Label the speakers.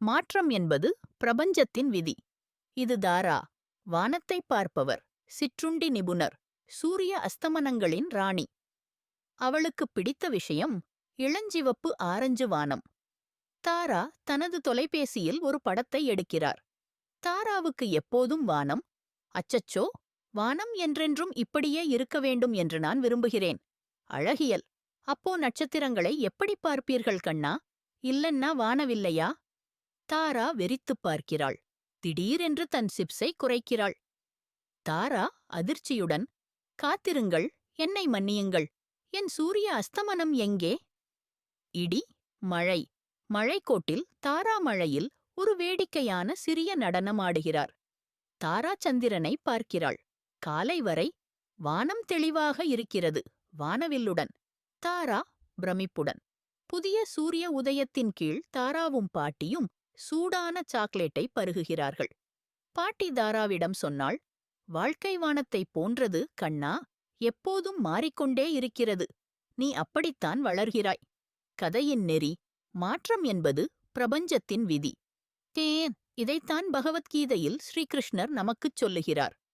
Speaker 1: மாற்றம் என்பது பிரபஞ்சத்தின் விதி. இது தாரா வானத்தை பார்ப்பவர் சிற்றுண்டி நிபுணர் சூரிய அஸ்தமனங்களின் ராணி. அவளுக்கு பிடித்த விஷயம் இளஞ்சிவப்பு ஆரஞ்சு வானம். தாரா தனது தொலைபேசியில் ஒரு படத்தை எடுக்கிறார். தாராவுக்கு எப்போதும் வானம் அச்சச்சோ வானம் என்றென்றும் இப்படியே இருக்க வேண்டும் என்று நான் விரும்புகிறேன். அழகியல் அப்போ நட்சத்திரங்களை எப்படி பார்ப்பீர்கள் கண்ணா? இல்லன்னா வானவில்லையா? தாரா வெறித்துப் பார்க்கிறாள். திடீரென்று தன் சிப்ஸை குறைக்கிறாள். தாரா அதிர்ச்சியுடன் காத்திருங்கள் என்னை மன்னியுங்கள். என் சூரிய அஸ்தமனம் எங்கே? இடி மழை. மழைக்கோட்டில் தாரா மழையில் ஒரு வேடிக்கையான சிறிய நடனம் ஆடுகிறார். தாரா சந்திரனை பார்க்கிறாள். காலை வரை வானம் தெளிவாக இருக்கிறது. வானவில்லுடன். தாரா பிரமிப்புடன். புதிய சூரிய உதயத்தின் கீழ் தாராவும் பாட்டியும் சூடான சாக்லேட்டை பருகுகிறார்கள். பாட்டி தாராவிடம் சொன்னாள் வாழ்க்கை வானத்தைப் போன்றது கண்ணா எப்போதும் மாறிக்கொண்டே இருக்கிறது. நீ அப்படித்தான் வளர்கிறாய். கதையின் நெறி மாற்றம் என்பது பிரபஞ்சத்தின் விதி. தேன் இதைத்தான் பகவத்கீதையில் ஸ்ரீகிருஷ்ணர் நமக்குச் சொல்லுகிறார்.